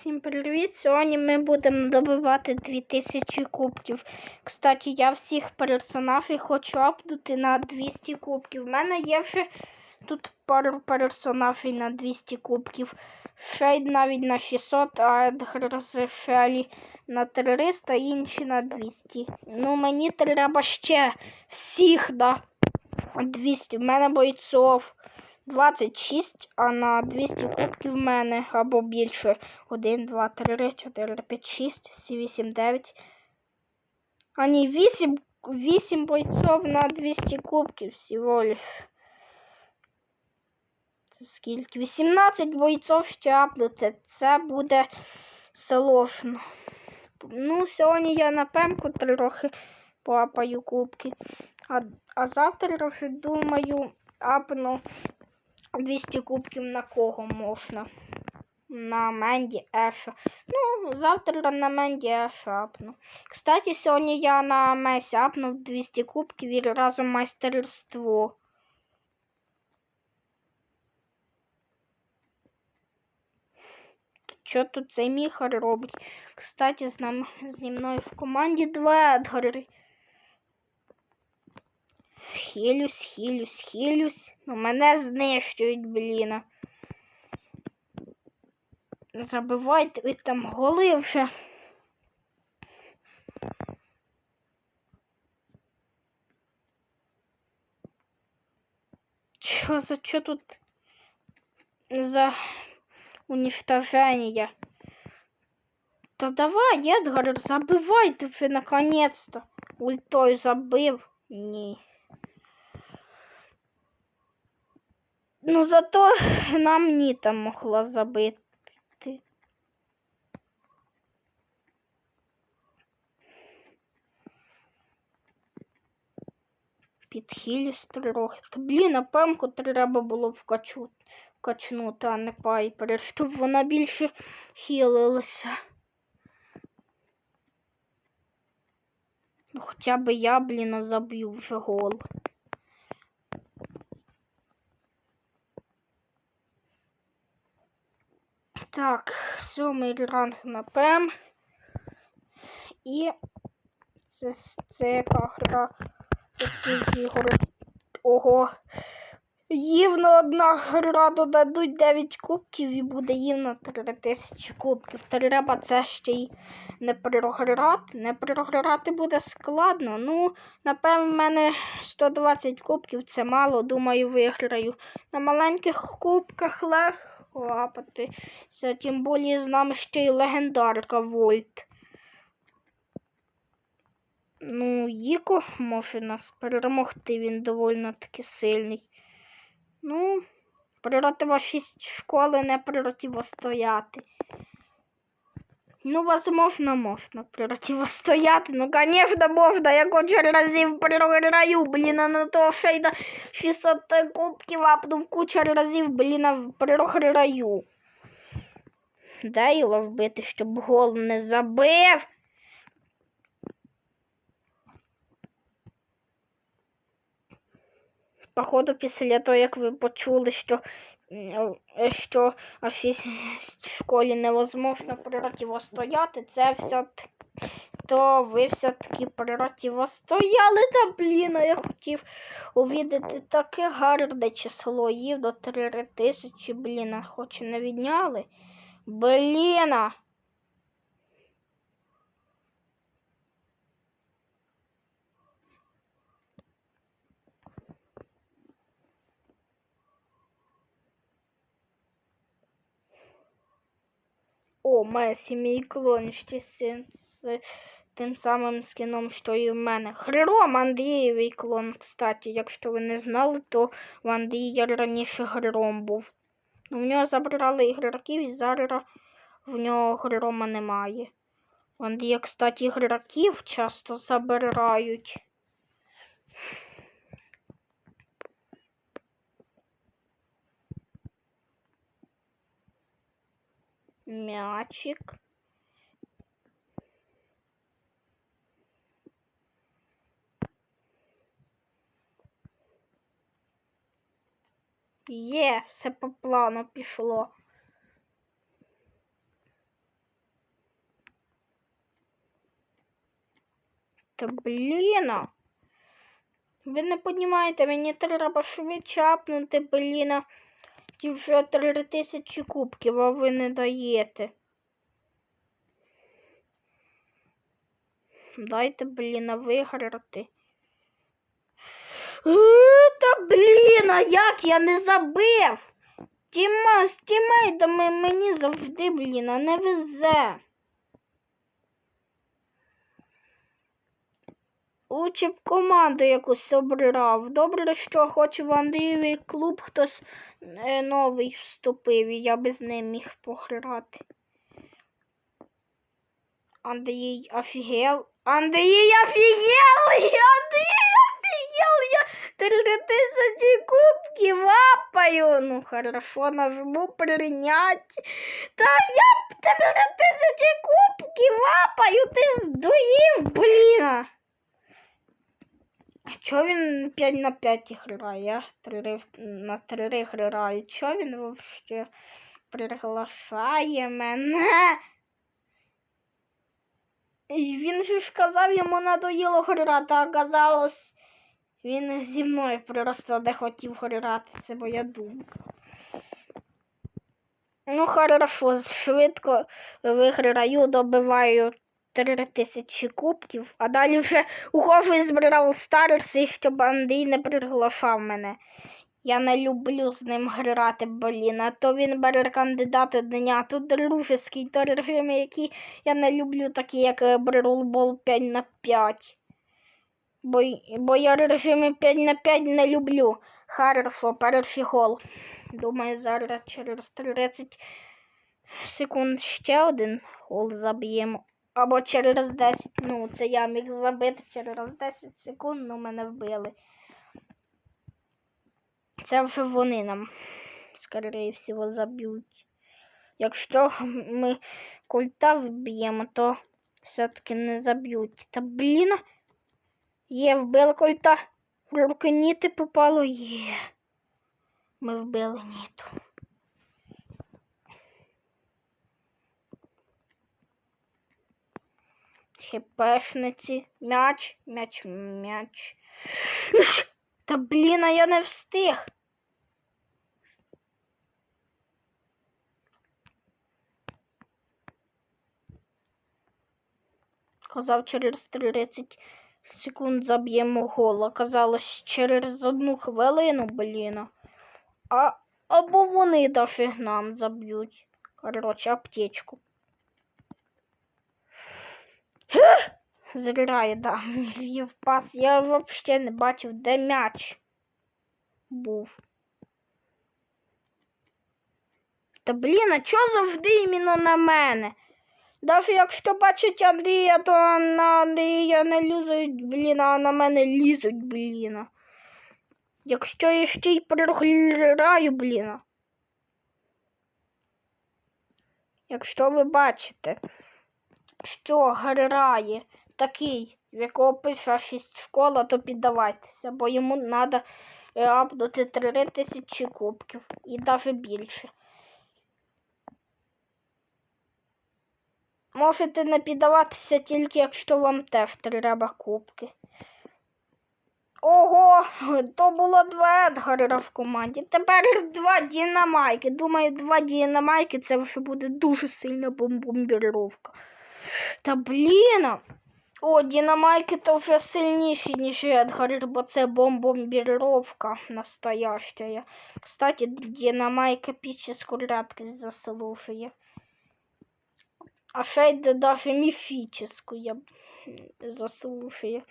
Всім привіт! Сьогодні ми будемо добивати 2000 кубків. Кстати, я всіх персонажів хочу апнути на 200 кубків. У мене є вже тут пару персонажів на 200 кубків. Шейд навіть на 600, а Едгар Шелі на 300, інші на 200. Ну, мені треба ще всіх на 200. У мене бойцов. 26, а на 200 кубків в мене або більше. 1, 2, 3, 4, 5, 6, 7, 8, 9. А ні, 8, 8 бойців на 200 кубків всього лиш. Це скільки? 18 бойців ще. Це буде сложно. Ну, сьогодні я на пемку трохи поапаю кубки. А, а завтра вже думаю, апну 200 кубків на кого можна? На Менді Еша. Ну, завтра на Менді Еша апну. Кстати, сьогодні я на Месі апнув 200 кубків і разом майстерство. Що тут цей міхар робить? Кстати, з нами зі мною в команді два Едгари. Хилюсь, хилюсь, хилюсь. Ну мене знищують, блін. Забивайте ви там голи вже. Що за що тут за уничтожение? Та давай, Едгар, забивайте вже наконец-то. Ультой забив. Ні. Ну зато нам Ніта могла забити. Підхилюсь трохи. Та блін, а пемку треба було вкачу, вкачнути, а не пайпер, щоб вона більше хілилася. Ну хоча б я, блін, заб'ю вже гол. Так, сьомий ранг на ПМ. І це, це яка гра? Це скільки ігор? Ого. Ївно одна гра додадуть 9 кубків і буде ївно 3000 кубків. Треба це ще й не програти. Не програти буде складно. Ну, напевно, в мене 120 кубків це мало, думаю, виграю. На маленьких кубках легко лапатися, тим більше з нами ще й легендарка Вольт. Ну, Їко може нас перемогти, він доволі таки сильний. Ну, проти вашій школи не противостояти. Ну, возможно, можна противостояти. Ну, конечно, можна. Я кучу разів програю, блін, а на того шейда 600 кубків апнув кучу разів, блін, а програю. Дай його вбити, щоб гол не забив. Походу, після того, як ви почули, що, що в школі невозможно противостояти, це все то ви все-таки противостояли, та блін, а я хотів увідати таке гарне число їв до 3 тисячі, блін, а хоч не відняли. Блін. О, Месі, мій клон ще з, тим самим скіном, що і в мене. Гриром Андрієвий клон, кстати. Якщо ви не знали, то в Андрія раніше гриром був. Ну, в нього забрали ігроків, і зараз в нього грирома немає. В Андрія, кстати, ігроків часто забирають. мячик. Є, все по плану пішло. Та бліна. Ви не розумієте, мені треба швидше апнути, бліна. Ті вже три тисячі кубків, а ви не даєте. Дайте, блін, виграти. Е, Та блін, а як я не забив? Тіма з тімейдами мені завжди, блін, а не везе. Лучше б команду якусь обирав. Добре, що хоч в Андрієвий клуб хтось е, новий вступив, і я би з ним міг пограти. Андрій офігел. Андрій офігел! Андрій офігел! Я три тисячі кубків лапаю. Ну, хорошо, нажму принять. Та я три тисячі кубків лапаю, ти здоїв, блін. А чого він 5 на 5 грає? Я 3 на 3 граю. Чого він вообще приглашає мене? І він же ж казав, йому надоїло грати, а казалось, він зі мною просто не хотів грати. Це моя думка. Ну, хорошо, швидко виграю, добиваю 3 тисячі кубків, а далі вже ухожу із Brawl Stars, щоб Андрій не приглашав мене. Я не люблю з ним грати, блін, а то він бере кандидата дня, тут дружеський, то режими, які я не люблю, такі як Brawl Ball 5 на 5. Бо, бо я режими 5 на 5 не люблю. Хорошо, перший гол. Думаю, зараз через 30 секунд ще один гол заб'ємо. Або через 10, ну, це я міг забити через 10 секунд, ну мене вбили. Це вже вони нам, скоріше всього, заб'ють. Якщо ми культа вб'ємо, то все-таки не заб'ють. Та блін, є, вбили культа. Руки ніти попало є. Ми вбили ніту. Хіпешниці. М'яч, м'яч, м'яч. Та блін, а я не встиг. Казав, через 30 секунд заб'ємо гол. Оказалось, через одну хвилину, блін. А або вони даже нам заб'ють. Коротше, аптечку. Зря да. Пас. Я взагалі не бачив, де м'яч був. Та блін, а чого завжди іменно на мене? Даже якщо бачить Андрія, то на Андрія не лізуть, блін, а на мене лізуть, блін. Якщо я ще й програю, блін. Якщо ви бачите, що грає такий, в якого пише 6 школа, то піддавайтеся, бо йому треба апнути 3 тисячі кубків і навіть більше. Можете не піддаватися тільки, якщо вам теж треба кубки. Ого, то було два Едгара в команді. Тепер два Дінамайки. Думаю, два Дінамайки це вже буде дуже сильна бомбомбіровка. Та блін. О, Дінамайки то вже сильніші, ніж Едгар, бо це бомбомбіровка настоящая. Кстати, Дінамайка епічну рядкость заслушає. А Шейд даже міфічну заслушає.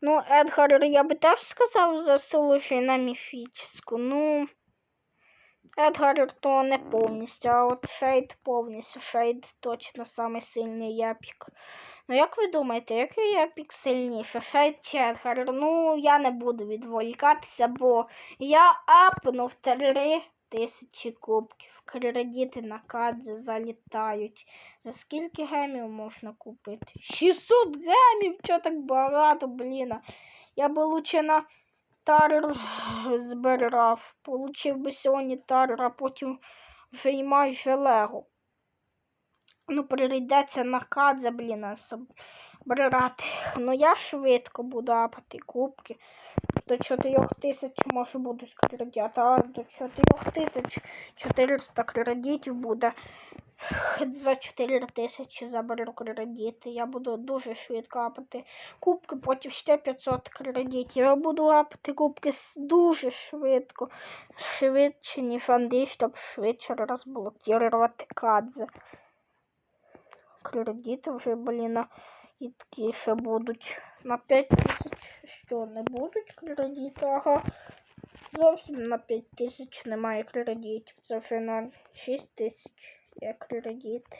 Ну, Едгар, я би теж сказав, заслужує на міфічну. Ну, Едгар то не повністю, а от Шейд повністю. Шейд точно самий сильний япік. Ну, як ви думаєте, який япік сильніше? Шейд чи Едгар? Ну, я не буду відволікатися, бо я апнув три тисячі кубків. Кредити на кадзі залітають. За скільки гемів можна купити? 600 гемів! Чого так багато, блін? Я би лучше на тарер збирав. Получив би сьогодні тарер, а потім вже й майже лего. Ну, прийдеться на кадзе, блін, брати. Ну я швидко буду апати кубки. До 4 тисяч може будуть кредити, а до 4 тисяч 400 кредитів буде. За 4 тисячі заберу кредити. Я буду дуже швидко апати кубки, потім ще 500 кредитів. Я буду апати кубки дуже швидко. Швидше, ніж Андрій, щоб швидше розблокувати кадзе. Кредити вже, блін, і такі ще будуть. На 5 тисяч що не будуть кредити, ага. Зовсім на 5 тисяч немає кредитів. Це вже на 6 тисяч є кредити.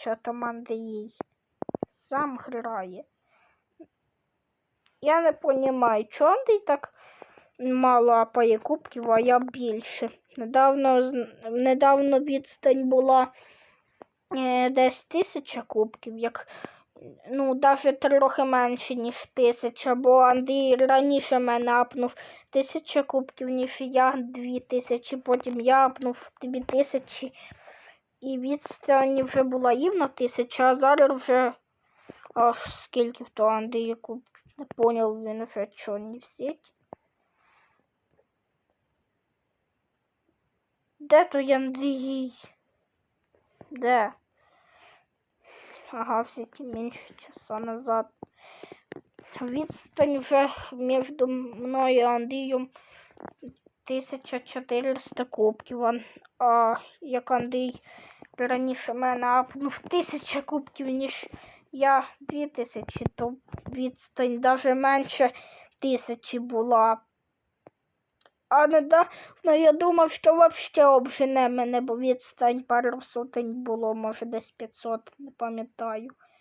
Що там Андрій сам грає? Я не розумію, чому Андрій так мало апає кубків, а я більше. Недавно, недавно відстань була е, десь тисяча кубків, як ну, навіть трохи менше, ніж тисяча, бо Андрій раніше мене апнув тисяча кубків, ніж я дві тисячі, потім я апнув дві тисячі. І відстань вже була рівно тисяча, а зараз вже ах, скільки в то Андрій кубків. Не поняв він вже що не в. Де той Андрій? Де? Ага, в сети меньше часа назад. Відстань вже між мною і Андрієм 1400 кубків. А, як Андрій раніше мене апнув 1000 кубків, ніж я 2000, то відстань навіть менше тисячі була. А недавно я думав, що взагалі обжене мене, бо відстань пару сотень було, може десь 500, не пам'ятаю.